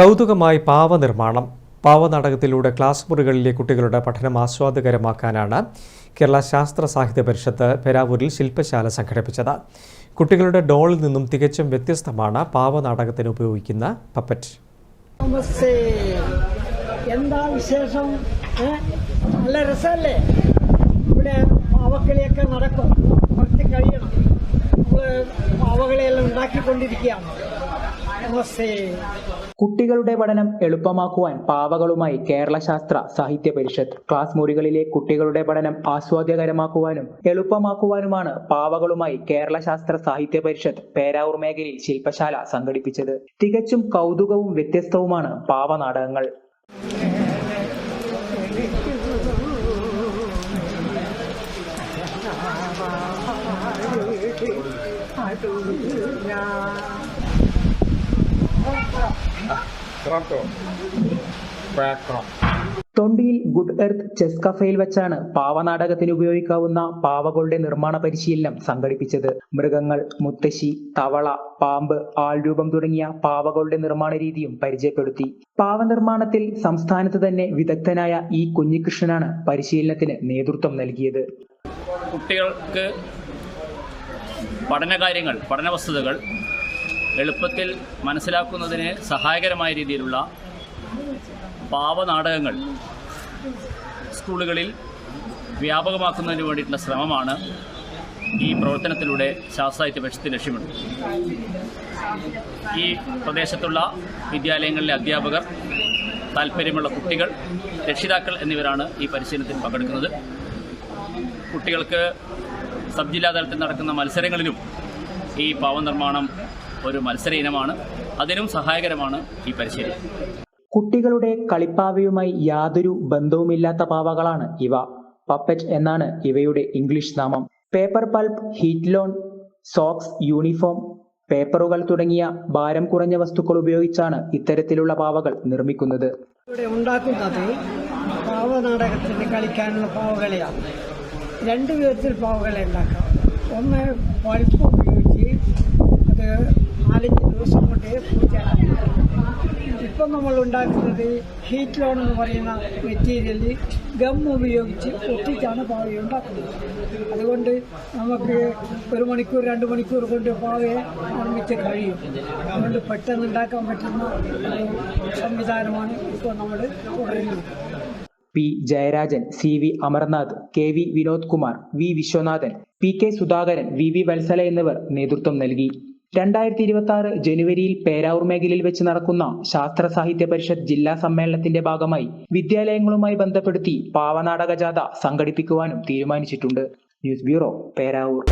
കൗതുകമായി പാവ പാവനിർമ്മാണം. പാവനാടകത്തിലൂടെ ക്ലാസ് മുറികളിലെ കുട്ടികളുടെ പഠനം ആസ്വാദകരമാക്കാനാണ് കേരള ശാസ്ത്ര സാഹിത്യ പരിഷത്ത് പെരാവൂരിൽ ശില്പശാല സംഘടിപ്പിച്ചത്. കുട്ടികളുടെ ഡോളിൽ നിന്നും തികച്ചും വ്യത്യസ്തമാണ് പാവനാടകത്തിന് ഉപയോഗിക്കുന്ന പപ്പറ്റ്. എന്താ വിശേഷം? നല്ല രസമല്ലേ? ഇവിടെ പാവക്കളിയൊക്കെ നടക്കും. കുറച്ച് കഴിയണം. നമ്മൾ പാവകളെയെല്ലാം ഉണ്ടാക്കിക്കൊണ്ടിരിക്കുകയാണ്. നമസ്തേ. കുട്ടികളുടെ പഠനം എളുപ്പമാക്കുവാൻ പാവകളുമായി കേരള ശാസ്ത്ര സാഹിത്യ പരിഷത്ത് ക്ലാസ് മുറികളിലെ കുട്ടികളുടെ പഠനം ആസ്വാദ്യകരമാക്കുവാനും എളുപ്പമാക്കുവാനുമാണ് പാവകളുമായി കേരള ശാസ്ത്ര സാഹിത്യ പരിഷത്ത് പേരാവൂർ മേഖലയിൽ ശില്പശാല സംഘടിപ്പിച്ചത് തികച്ചും കൗതുകവും വ്യത്യസ്തവുമാണ് പാവനാടകങ്ങൾ നാടകങ്ങൾ. തൊണ്ടിയിൽ ഗുഡ് എർത്ത് ചെസ് കഫയിൽ വെച്ചാണ് പാവനാടകത്തിന് ഉപയോഗിക്കാവുന്ന പാവകളുടെ നിർമ്മാണ പരിശീലനം സംഘടിപ്പിച്ചത്. മൃഗങ്ങൾ മുത്തശ്ശി തവള പാമ്പ് ആൾരൂപം തുടങ്ങിയ പാവകളുടെ നിർമ്മാണ രീതിയും പരിചയപ്പെടുത്തി. പാവ നിർമ്മാണത്തിൽ സംസ്ഥാനത്ത് തന്നെ വിദഗ്ധനായ ഇ കുഞ്ഞികൃഷ്ണനാണ് പരിശീലനത്തിന് നേതൃത്വം നൽകിയത്. കുട്ടികൾക്ക് പഠന കാര്യങ്ങൾ പഠന വസ്തുതകൾ എളുപ്പത്തിൽ മനസ്സിലാക്കുന്നതിന് സഹായകരമായ രീതിയിലുള്ള പാവനാടകങ്ങൾ സ്കൂളുകളിൽ വ്യാപകമാക്കുന്നതിന് വേണ്ടിയിട്ടുള്ള ശ്രമമാണ് ഈ പ്രവർത്തനത്തിലൂടെ ശാസ്ത്രാഹിത്യ പരിഷത്ത് ലക്ഷ്യമിടുന്നത് ഈ പ്രദേശത്തുള്ള വിദ്യാലയങ്ങളിലെ അധ്യാപകർ താല്പര്യമുള്ള കുട്ടികൾ രക്ഷിതാക്കൾ എന്നിവരാണ് ഈ പരിശീലനത്തിൽ പങ്കെടുക്കുന്നത്. കുട്ടികൾക്ക് സബ് ജില്ലാ തലത്തിൽ നടക്കുന്ന മത്സരങ്ങളിലും ഈ പാവനിർമ്മാണം ഒരു മത്സര ഇനമാണ് അതിനും സഹായകരമാണ് ഈ പരിശീലനം. കുട്ടികളുടെ കളിപ്പാവയുമായി യാതൊരു ബന്ധവുമില്ലാത്ത പാവകളാണ് ഇവ. പപ്പറ്റ് എന്നാണ് ഇവയുടെ ഇംഗ്ലീഷ് നാമം. Paper pulp heat lawn socks uniform പേപ്പറുകൾ തുടങ്ങിയ ഭാരം കുറഞ്ഞ വസ്തുക്കൾ ഉപയോഗിച്ചാണ് ഇത്തരത്തിലുള്ള പാവകൾ നിർമ്മിക്കുന്നത്. ഇവിടെ ഉണ്ടാക്കുന്നത് പാവനാടകത്തിന് കളിക്കാനുള്ള പാവകളെയാണ്. രണ്ട് വിധത്തിൽ പാവകളെ ഉണ്ടാക്കാം. ഒന്ന് പൾപ്പ് പൂർത്തിയാക്കാം ഇപ്പം നമ്മൾ ഉണ്ടാക്കുന്നത് ഹീറ്റ് ലോൺ എന്ന് പറയുന്ന മെറ്റീരിയലിൽ ഗം ഉപയോഗിച്ച് ഒട്ടിച്ചാണ് പാവ ഉണ്ടാക്കുന്നത്. അതുകൊണ്ട് നമുക്ക് ഒരു മണിക്കൂർ രണ്ട് മണിക്കൂർ കൊണ്ട് പാവയെ നിർമ്മിച്ച് കഴിയും. അതുകൊണ്ട് പെട്ടെന്ന് ഉണ്ടാക്കാൻ പറ്റുന്ന സംവിധാനമാണ് ഇപ്പോൾ നമ്മൾ തുടരുന്നത്. P Jayarajan C V Amarnath K V Vinod Kumar V Viswanathan P K Sudhakaran V V Vatsala എന്നിവർ നേതൃത്വം നൽകി. രണ്ടായിരത്തി ഇരുപത്തി ആറ് ജനുവരിയിൽ പേരാവൂർ മേഖലയിൽ വെച്ച് നടക്കുന്ന ശാസ്ത്ര സാഹിത്യ പരിഷത്ത് ജില്ലാ സമ്മേളനത്തിന്റെ ഭാഗമായി വിദ്യാലയങ്ങളുമായി ബന്ധപ്പെടുത്തി പാവനാടക ജാഥ സംഘടിപ്പിക്കുവാനും തീരുമാനിച്ചിട്ടുണ്ട്. News bureau Peravoor.